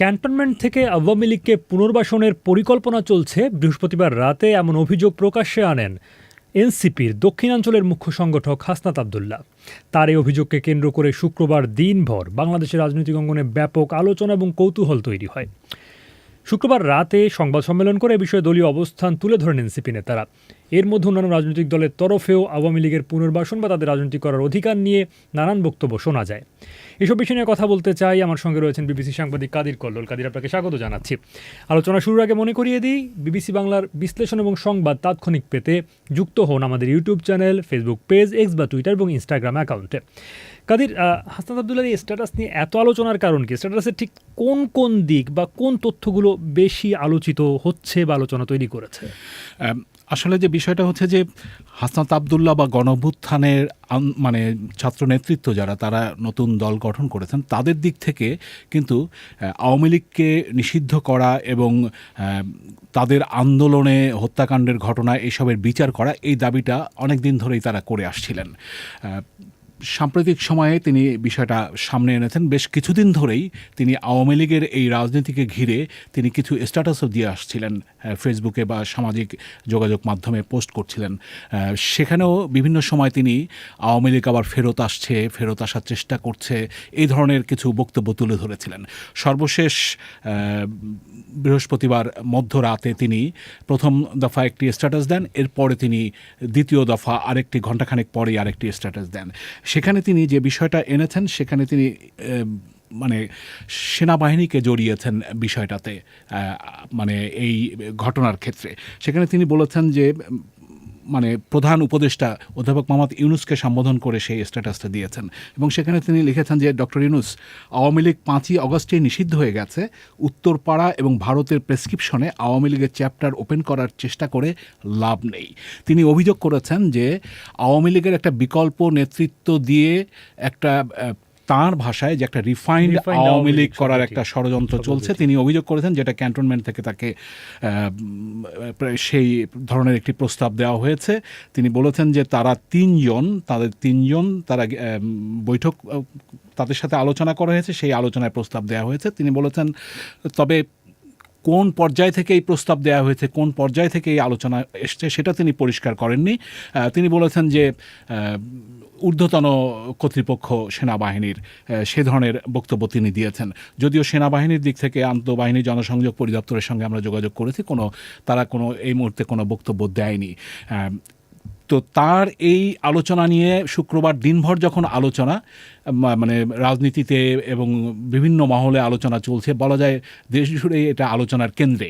Cantonment থেকে আওয়ামী লীগকে পুনর্বাসনের পরিকল্পনা চলছে। বৃহস্পতিবার রাতে এমন অভিযোগ প্রকাশ্যে আনেন এনসিপির দক্ষিণাঞ্চলের মুখ্য সংগঠক হাসনাত আবদুল্লাহ। তার এই অভিযোগকে কেন্দ্র করে শুক্রবার দিনভর বাংলাদেশের রাজনৈতিক অঙ্গনে ব্যাপক আলোচনা এবং কৌতূহল তৈরি হয়। শুক্রবার রাতে সংবাদ সম্মেলন করে বিষয়ে দলীয় অবস্থান তুলে ধরেন এনসিপি নেতারা। এর মধ্যে অন্যান্য রাজনৈতিক দলের তরফেও আওয়ামী লীগের পুনর্বাসন বা তাদের রাজনীতি করার অধিকার নিয়ে নানান বক্তব্য শোনা যায়। এসব বিষয় নিয়ে কথা বলতে চাই। আমার সঙ্গে রয়েছেন বিবিসি সাংবাদিক কাদির কল্লোল। কাদির, আপনাকে স্বাগত জানাচ্ছি। আলোচনা শুরুর আগে মনে করিয়ে দিই, বিবিসি বাংলার বিশ্লেষণ এবং সংবাদ তাৎক্ষণিক পেতে যুক্ত হন আমাদের YouTube channel, Facebook page X বা টুইটার এবং ইনস্টাগ্রাম অ্যাকাউন্টে কাদির হাসনাত আবদুল্লাহ, এই স্ট্যাটাস নিয়ে এত আলোচনার কারণ কি? স্ট্যাটাসের ঠিক কোন কোন দিক বা কোন তথ্যগুলো বেশি আলোচিত হচ্ছে বা আলোচনা তৈরি করেছে? আসলে যে বিষয়টা হচ্ছে যে হাসনাত আবদুল্লাহ বা গণভুত্থানের মানে ছাত্র নেতৃত্ব যারা, তারা নতুন দল গঠন করেছেন, তাদের দিক থেকে কিন্তু আওয়ামী লীগকে নিষিদ্ধ করা এবং তাদের আন্দোলনে হত্যাকাণ্ডের ঘটনা, এসবের বিচার করা, এই দাবিটা অনেক দিন ধরেই তারা করে আসছিলেন। সাম্প্রতিক সময়ে তিনি বিষয়টা সামনে এনেছেন। বেশ কিছুদিন ধরেই তিনি আওয়ামী লীগের এই রাজনীতিকে ঘিরে তিনি কিছু স্ট্যাটাসও দিয়ে আসছিলেন ফেসবুকে বা সামাজিক যোগাযোগ মাধ্যমে পোস্ট করছিলেন। সেখানেও বিভিন্ন সময় তিনি আওয়ামী লীগ আবার ফেরত আসছে, ফেরত আসার চেষ্টা করছে, এই ধরনের কিছু বক্তব্য তুলে ধরেছিলেন। সর্বশেষ বৃহস্পতিবার মধ্যরাতে তিনি প্রথম দফা একটি স্ট্যাটাস দেন, এরপরে তিনি দ্বিতীয় দফা আরেকটি, ঘণ্টাখানেক পরেই আরেকটি স্ট্যাটাস দেন। সেখানে তিনি যে বিষয়টা এনেছেন, সেখানে তিনি মানে সেনাবাহিনীকে জড়িয়েছেন বিষয়টাতে মানে এই ঘটনার ক্ষেত্রে। সেখানে তিনি বলেছেন যে মানে প্রধান উপদেষ্টা অধ্যাপক মোহাম্মদ ইউনুসকে সম্বোধন করে সেই স্ট্যাটাসটা দিয়েছেন। এবং সেখানে তিনি লিখেছেন যে ডক্টর ইউনুস, আওয়ামী লীগ পাঁচই অগস্টে নিষিদ্ধ হয়ে গেছে। উত্তরপাড়া এবং ভারতের প্রেসক্রিপশনে আওয়ামী লীগের চ্যাপ্টার ওপেন করার চেষ্টা করে লাভ নেই। তিনি অভিযোগ করেছেন যে, আওয়ামী লীগের একটা বিকল্প নেতৃত্ব দিয়ে একটা তাঁর ভাষায় যে একটা রিফাইন্ড আওয়ামী লীগ করার একটা ষড়যন্ত্র চলছে তিনি অভিযোগ করেছেন যেটা ক্যান্টনমেন্ট থেকে তাকে সেই ধরনের একটি প্রস্তাব দেওয়া হয়েছে। তিনি বলেছেন যে তারা তিনজন তাদের তিনজন তারা বৈঠক তাদের সাথে আলোচনা করা হয়েছে সেই আলোচনায় প্রস্তাব দেওয়া হয়েছে। তিনি বলেছেন তবে কোন পর্যায় থেকে এই প্রস্তাব দেওয়া হয়েছে কোন পর্যায় থেকে এই আলোচনা এসছে সেটা তিনি পরিষ্কার করেননি। তিনি বলেছেন যে ঊর্ধ্বতন কর্তৃপক্ষ সেনাবাহিনীর সে ধরনের বক্তব্য তিনি দিয়েছেন। যদিও সেনাবাহিনীর দিক থেকে আন্তঃবাহিনী জনসংযোগ পরিদপ্তরের সঙ্গে আমরা যোগাযোগ করেছি, কোনো, তারা কোনো, এই মুহূর্তে কোনো বক্তব্য দেয়নি। তো তার এই আলোচনা নিয়ে শুক্রবার দিনভর যখন আলোচনা মানে রাজনীতিতে এবং বিভিন্ন মহলে আলোচনা চলছে, বলা যায় দেশ জুড়ে এটা আলোচনার কেন্দ্রে।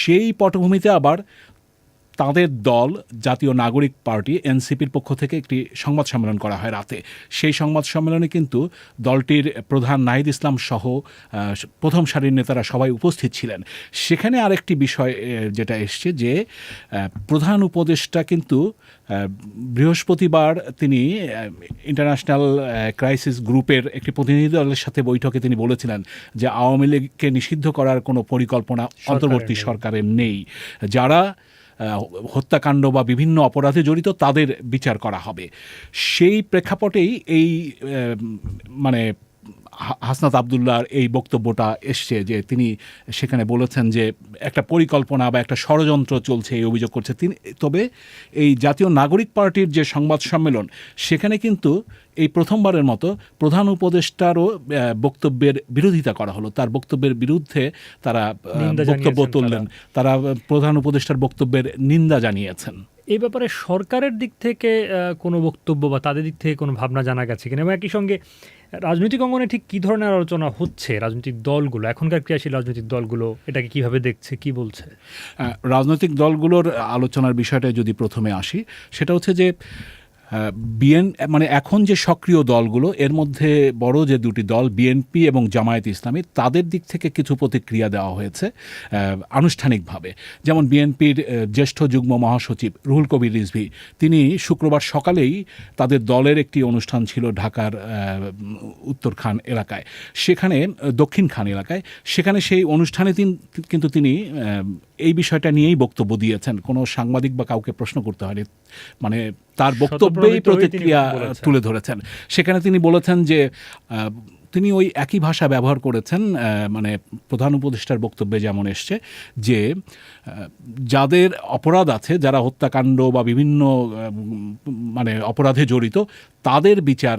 সেই পটভূমিতে আবার তাদের দল জাতীয় নাগরিক পার্টি এনসিপির পক্ষ থেকে একটি সংবাদ সম্মেলন করা হয় রাতে। সেই সংবাদ সম্মেলনে কিন্তু দলটির প্রধান নাহিদ ইসলাম সহ প্রথম সারির নেতারা সবাই উপস্থিত ছিলেন। সেখানে আরেকটি বিষয় যেটা এসছে যে প্রধান উপদেষ্টা কিন্তু বৃহস্পতিবার তিনি ইন্টারন্যাশনাল ক্রাইসিস গ্রুপের একটি প্রতিনিধি দলের সাথে বৈঠকে তিনি বলেছিলেন যে আওয়ামী লীগকে নিষিদ্ধ করার কোনো পরিকল্পনা অন্তর্বর্তী সরকারের নেই। যারা হত্যাকাণ্ড বা বিভিন্ন অপরাধে জড়িত তাদের বিচার করা হবে। সেই প্রেক্ষাপটেই এই মানে হাসনাত আবদুল্লাহর এই বক্তব্যটা এসছে যে তিনি সেখানে বলেছেন যে একটা পরিকল্পনা বা একটা ষড়যন্ত্র চলছে এই অভিযোগ করছে তিনি। তবে এই জাতীয় নাগরিক পার্টির যে সংবাদ সম্মেলন সেখানে কিন্তু এই প্রথমবারের মতো প্রধান উপদেষ্টারও বক্তব্যের বিরোধিতা করা হলো। তার বক্তব্যের বিরুদ্ধে তারা বক্তব্য তুললেন। তারা। প্রধান উপদেষ্টার বক্তব্যের নিন্দা জানিয়েছেন। এই ব্যাপারে সরকারের দিক থেকে কোনো বক্তব্য বা তাদের দিক থেকে কোনো ভাবনা জানা গেছে কিনা? এবং একই সঙ্গে রাজনৈতিক অঙ্গনে ঠিক কী ধরনের আলোচনা হচ্ছে রাজনৈতিক দলগুলো? এখনকার ক্রিয়াশীল রাজনৈতিক দলগুলো এটাকে কীভাবে দেখছে, কি বলছে? রাজনৈতিক দলগুলোর আলোচনার বিষয়টা যদি প্রথমে আসি, সেটা হচ্ছে যে বিএন মানে এখন যে সক্রিয় দলগুলো, এর মধ্যে বড় যে দুটি দল, বিএনপি এবং জামায়াত ইসলামী, তাদের দিক থেকে কিছু প্রতিক্রিয়া দেওয়া হয়েছে আনুষ্ঠানিকভাবে। যেমন বিএনপির জ্যেষ্ঠ যুগ্ম মহাসচিব রুহুল কবির রিজভি, তিনি শুক্রবার সকালেই তাদের দলের একটি অনুষ্ঠান ছিল ঢাকার উত্তর খান এলাকায়। সেখানে দক্ষিণ খান এলাকায়। সেখানে সেই অনুষ্ঠানে তিন, কিন্তু তিনি এই বিষয়টা নিয়েই বক্তব্য দিয়েছেন। কোনো সাংবাদিক বা কাউকে প্রশ্ন করতে হয়নি। মানে তার বক্তব্যেই প্রতিক্রিয়া তুলে ধরেছেন। সেখানে তিনি বলেছেন যে তিনি ওই একই ভাষা ব্যবহার করেছেন মানে প্রধান উপদেষ্টার বক্তব্যে যেমন এসছে যে যাদের অপরাধ আছে যারা হত্যাকাণ্ড বা বিভিন্ন মানে অপরাধে জড়িত তাদের বিচার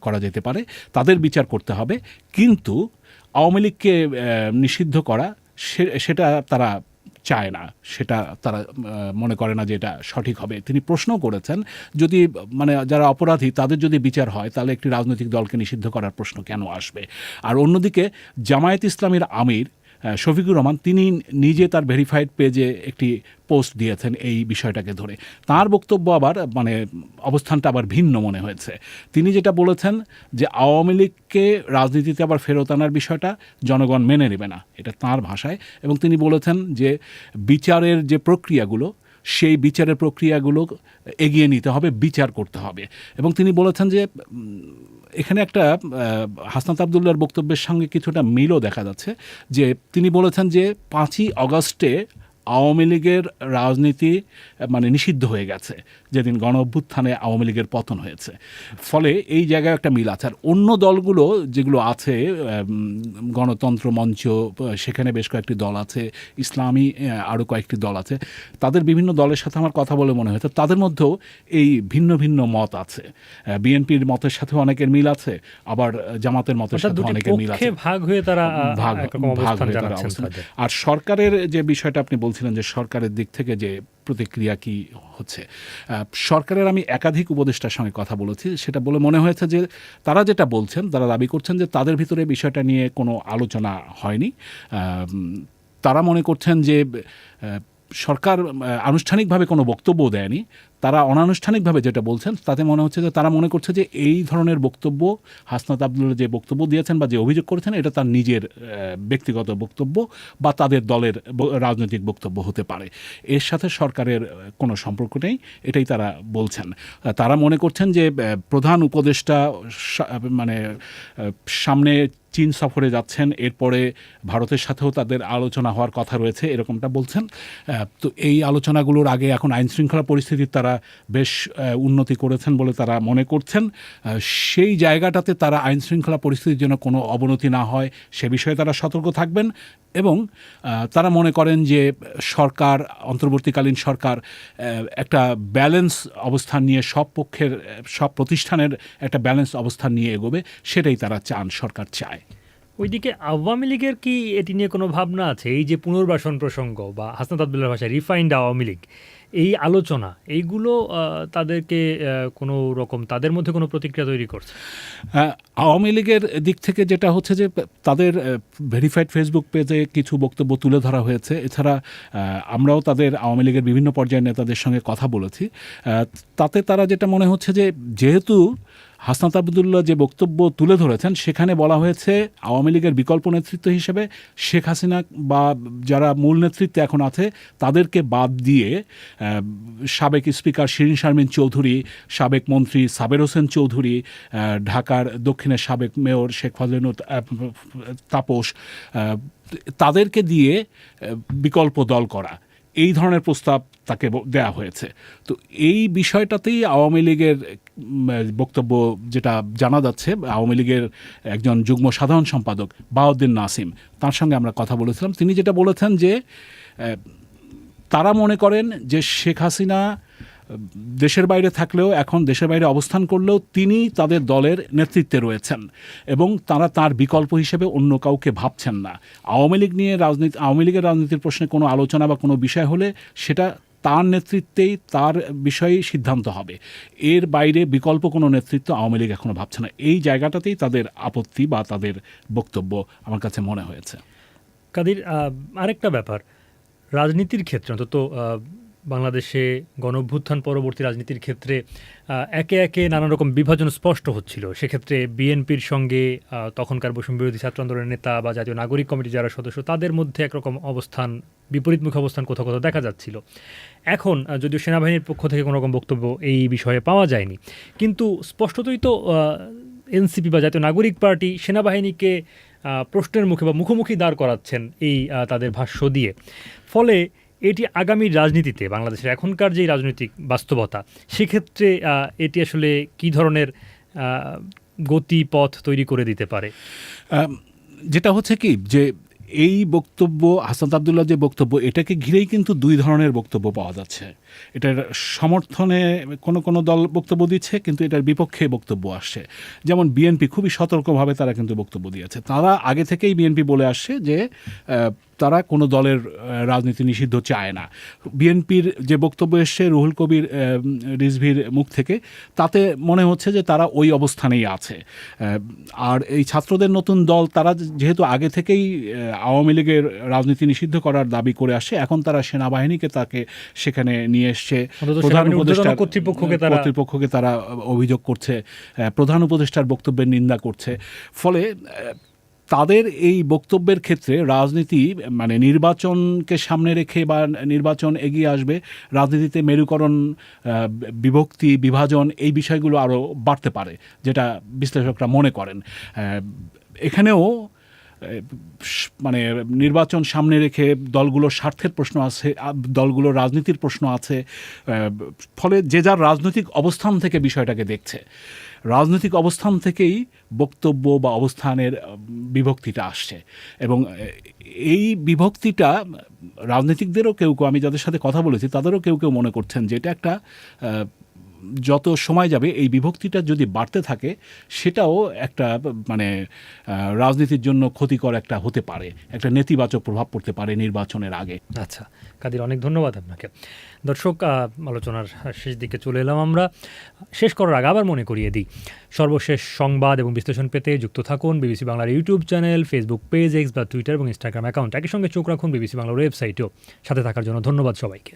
করা যেতে পারে তাদের বিচার করতে হবে। কিন্তু আওয়ামী লীগকে নিষিদ্ধ করা সে- সেটা তারা চায় না, সেটা তারা মনে করে না যে এটা সঠিক হবে। তিনি প্রশ্ন করেছেন, যদি মানে যারা অপরাধী, তাদের যদি বিচার হয়, তাহলে একটি রাজনৈতিক দলকে নিষিদ্ধ করার প্রশ্ন কেন আসবে? আর অন্যদিকে, জামায়াত ইসলামের আমির শফিকুর রহমান, তিনি নিজে তার ভেরিফাইড পেজে একটি পোস্ট দিয়েছেন এই বিষয়টাকে ধরে। তার বক্তব্য আবার মানে অবস্থানটা আবার ভিন্ন মনে হয়েছে। তিনি যেটা বলেছেন যে, আওয়ামী লীগকে রাজনীতিতে আবার ফেরত আনার বিষয়টা জনগণ মেনে নেবে না, এটা তার ভাষায়। এবং তিনি বলেছেন যে, বিচারের যে প্রক্রিয়াগুলো, সেই বিচারের প্রক্রিয়াগুলো এগিয়ে নিতে হবে, বিচার করতে হবে। এবং তিনি বলেছেন যে এখানে একটা হাসনাত আবদুল্লার বক্তব্যের সঙ্গে কিছুটা মিলও দেখা যাচ্ছে, যে তিনি বলেছেন যে পাঁচই অগস্টে আওয়ামী লীগের রাজনীতি মানে নিষিদ্ধ হয়ে গেছে। যেদিন গণ অভ্যুত্থানে আওয়ামী লীগের পতন হয়েছে। ফলে এই জায়গায় একটা মিল আছে। আর অন্য দলগুলো যেগুলো আছে গণতন্ত্র মঞ্চ সেখানে বেশ কয়েকটি দল আছে ইসলামী আরও কয়েকটি দল আছে। তাদের বিভিন্ন দলের সাথে আমার কথা বলে মনে হয়েছে। তাদের মধ্যেও এই ভিন্ন ভিন্ন মত আছে। বিএনপির মতের সাথে অনেকের মিল আছে আবার জামাতের মতের সাথে অনেকের মিল আছে। ভাগ হয়ে তারা ভাগ ভাগ হয়ে তারা অবস্থান- আর সরকারের যে বিষয়টা আপনি বলছিলেন যে সরকারের দিক থেকে যে প্রতিক্রিয়া কি হচ্ছে? সরকারের আমি একাধিক উপদেষ্টার সঙ্গে কথা বলেছি। সেটা বলে মনে হয়েছে যে তারা যেটা বলছেন, তারা দাবি করছেন যে তাদের ভিতরে বিষয়টা নিয়ে কোনো আলোচনা হয়নি। তারা মনে করছেন যে সরকার আনুষ্ঠানিকভাবে কোনো বক্তব্য দেয়নি। তারা অনানুষ্ঠানিকভাবে যেটা বলছেন, তাতে মনে হচ্ছে যে তারা মনে করছে যে এই ধরনের বক্তব্য, হাসনাত আবদুল্লাহ যে বক্তব্য দিয়েছেন বা যে অভিযোগ করেছেন, এটা তার নিজের ব্যক্তিগত বক্তব্য বা তাদের দলের রাজনৈতিক বক্তব্য হতে পারে। এর সাথে সরকারের কোনো সম্পর্ক নেই, এটাই তারা বলছেন। তারা মনে করছেন যে প্রধান উপদেষ্টা মানে সামনে চীন সফরে যাচ্ছেন, এরপরে ভারতের সাথেও তাদের আলোচনা হওয়ার কথা রয়েছে, এরকমটা বলছেন। তো এই আলোচনাগুলোর আগে এখন আইনশৃঙ্খলা পরিস্থিতির তারা বেশ উন্নতি করেছেন বলে তারা মনে করছেন। সেই জায়গাটাতে তারা আইন শৃঙ্খলা পরিস্থিতির জন্য কোনো অবনতি না হয়, সে বিষয়ে তারা সতর্ক থাকবেন এবং তারা মনে করেন যে সরকার, অন্তর্বর্তীকালীন সরকার একটা ব্যালেন্স অবস্থান নিয়ে সব পক্ষের, সব প্রতিষ্ঠানের একটা ব্যালেন্স অবস্থান নিয়ে এগোবে, সেটাই তারা চান, সরকার চায়। ওইদিকে আওয়ামী লীগের কি এটি নিয়ে কোনো ভাবনা আছে? এই যে পুনর্বাসন প্রসঙ্গ বা হাসনাত আবদুল্লার ভাষায় রিফাইন্ড আওয়ামী লীগ এই আলোচনা, এইগুলো তাদেরকে কোনো রকম, তাদের মধ্যে কোনো প্রতিক্রিয়া তৈরি করছে? আওয়ামী লীগের দিক থেকে যেটা হচ্ছে যে, তাদের ভেরিফাইড ফেসবুক পেজে কিছু বক্তব্য তুলে ধরা হয়েছে। এছাড়া আমরাও তাদের আওয়ামী লীগের বিভিন্ন পর্যায়ের নেতাদের সঙ্গে কথা বলেছি। তাতে তারা যেটা মনে হচ্ছে যে, যেহেতু হাসনাত আবদুল্লাহ যে বক্তব্য তুলে ধরেছেন, সেখানে বলা হয়েছে আওয়ামী লীগের বিকল্প নেতৃত্ব হিসেবে শেখ হাসিনা বা যারা মূল নেতৃত্বে এখন আছে, তাদেরকে বাদ দিয়ে সাবেক স্পিকার শিরিন শারমিন চৌধুরী, সাবেক মন্ত্রী সাবের হোসেন চৌধুরী ঢাকার দক্ষিণের সাবেক মেয়র শেখ ফজলিনুর তাপস তাদেরকে দিয়ে বিকল্প দল করা। এই ধরনের প্রস্তাব তাকে দেয়া হয়েছে। তো এই বিষয়টাতেই আওয়ামী লীগের বক্তব্য যেটা জানা যাচ্ছে, আওয়ামী লীগের একজন যুগ্ম সাধারণ সম্পাদক বাউদ্দিন নাসিম, তার সঙ্গে আমরা কথা বলেছিলাম। তিনি যেটা বলেছেন যে তারা মনে করেন যে শেখ হাসিনা দেশের বাইরে থাকলেও এখন দেশের বাইরে অবস্থান করলেও তিনি তাদের দলের নেতৃত্বে রয়েছেন এবং তারা তার বিকল্প হিসেবে অন্য কাউকে ভাবছেন না। আওয়ামী লীগ নিয়ে রাজনীতি আওয়ামী লীগের রাজনীতির প্রশ্নে কোনো আলোচনা বা কোনো বিষয় হলে সেটা তার নেতৃত্বেই তার বিষয়েই সিদ্ধান্ত হবে। এর বাইরে বিকল্প কোনো নেতৃত্ব আওয়ামী লীগ এখনও ভাবছে না। এই জায়গাটাতেই তাদের আপত্তি বা তাদের বক্তব্য আমার কাছে মনে হয়েছে। কাদির আরেকটা ব্যাপার। রাজনীতির ক্ষেত্রে অন্তত বাংলাদেশে গণঅভ্যুত্থান পরবর্তী রাজনীতির ক্ষেত্রে একে একে নানা রকম বিভাজন স্পষ্ট হচ্ছিল। সেক্ষেত্রে বিএনপির সঙ্গে তখনকার বৈষম্য বিরোধী ছাত্র আন্দোলনের নেতা বা জাতীয় নাগরিক কমিটি যারা সদস্য, তাদের মধ্যে একরকম অবস্থান, বিপরীতমুখী অবস্থান কোথাও কোথাও দেখা যাচ্ছিল। এখন যদিও সেনাবাহিনীর পক্ষ থেকে কোনো রকম বক্তব্য এই বিষয়ে পাওয়া যায়নি, কিন্তু স্পষ্টতই তো এনসিপি বা জাতীয় নাগরিক পার্টি সেনাবাহিনীকে প্রশ্নের মুখে বা মুখোমুখি দাঁড় করাচ্ছেন এই তাদের ভাষ্য দিয়ে। ফলে এটি আগামী রাজনীতিতে বাংলাদেশের এখনকার যে রাজনৈতিক বাস্তবতা সেক্ষেত্রে এটি আসলে কী ধরনের আহ, গতি পথ তৈরি করে দিতে পারে? যেটা হচ্ছে কি যে এই বক্তব্য হাসান আবদুল্লাহ যে বক্তব্য এটাকে ঘিরেই কিন্তু দুই ধরনের বক্তব্য পাওয়া যাচ্ছে। এটার সমর্থনে কোনো কোনো দল বক্তব্য দিচ্ছে কিন্তু এটার বিপক্ষে বক্তব্য আসছে। যেমন বিএনপি খুবই সতর্কভাবে তারা কিন্তু বক্তব্য দিয়েছে। তারা আগে থেকেই বিএনপি বলে আসছে যে তারা কোনো দলের রাজনীতি নিষিদ্ধ চায় না। বিএনপির যে বক্তব্য এসছে রুহুল কবির রিজভির মুখ থেকে তাতে মনে হচ্ছে যে তারা ওই অবস্থানেই আছে। আর এই ছাত্রদের নতুন দল তারা যেহেতু আগে থেকেই আওয়ামী লীগের রাজনীতি নিষিদ্ধ করার দাবি করে আসে এখন তারা সেনাবাহিনীকে তাকে সেখানে নিয়ে এসছে। প্রধান উপদেষ্টা কর্তৃপক্ষকে তারা- কর্তৃপক্ষকে তারা অভিযোগ করছে প্রধান উপদেষ্টার বক্তব্যের নিন্দা করছে। ফলে তাদের এই বক্তব্যের ক্ষেত্রে রাজনীতি মানে নির্বাচনকে সামনে রেখে বা নির্বাচন এগিয়ে আসবে, রাজনীতিতে মেরুকরণ বিভক্তি, বিভাজন এই বিষয়গুলো আরও বাড়তে পারে, যেটা বিশ্লেষকরা মনে করেন। এখানেও মানে নির্বাচন সামনে রেখে দলগুলোর স্বার্থের প্রশ্ন আছে দলগুলোর রাজনীতির প্রশ্ন আছে ফলে যে যার রাজনৈতিক অবস্থান থেকে বিষয়টাকে দেখছে। রাজনৈতিক অবস্থান থেকেই বক্তব্য বা অবস্থানের বিভক্তিটা আসছে এবং এই বিভক্তিটা রাজনীতিকদেরও কেউ কেউ, আমি যাদের সাথে কথা বলেছি, তাদেরও কেউ কেউ মনে করছেন যে এটা একটা যত সময় যাবে, এই বিভক্তিটা যদি বাড়তে থাকে, সেটাও একটা মানে রাজনীতির জন্য ক্ষতিকর একটা হতে পারে, একটা নেতিবাচক প্রভাব পড়তে পারে নির্বাচনের আগে। আচ্ছা কাদির, অনেক ধন্যবাদ আপনাকে। দর্শক আলোচনার শেষ দিকে চলে এলাম আমরা। শেষ করার আগে আবার মনে করিয়ে দিই, সর্বশেষ সংবাদ এবং বিশ্লেষণ পেতে যুক্ত থাকুন বিবিসি বাংলার YouTube channel Facebook page X বা টুইটার এবং ইনস্টাগ্রাম অ্যাকাউন্ট একই সঙ্গে চোখ রাখুন বিবিসি বাংলার ওয়েবসাইটেও সাথে থাকার জন্য ধন্যবাদ সবাইকে।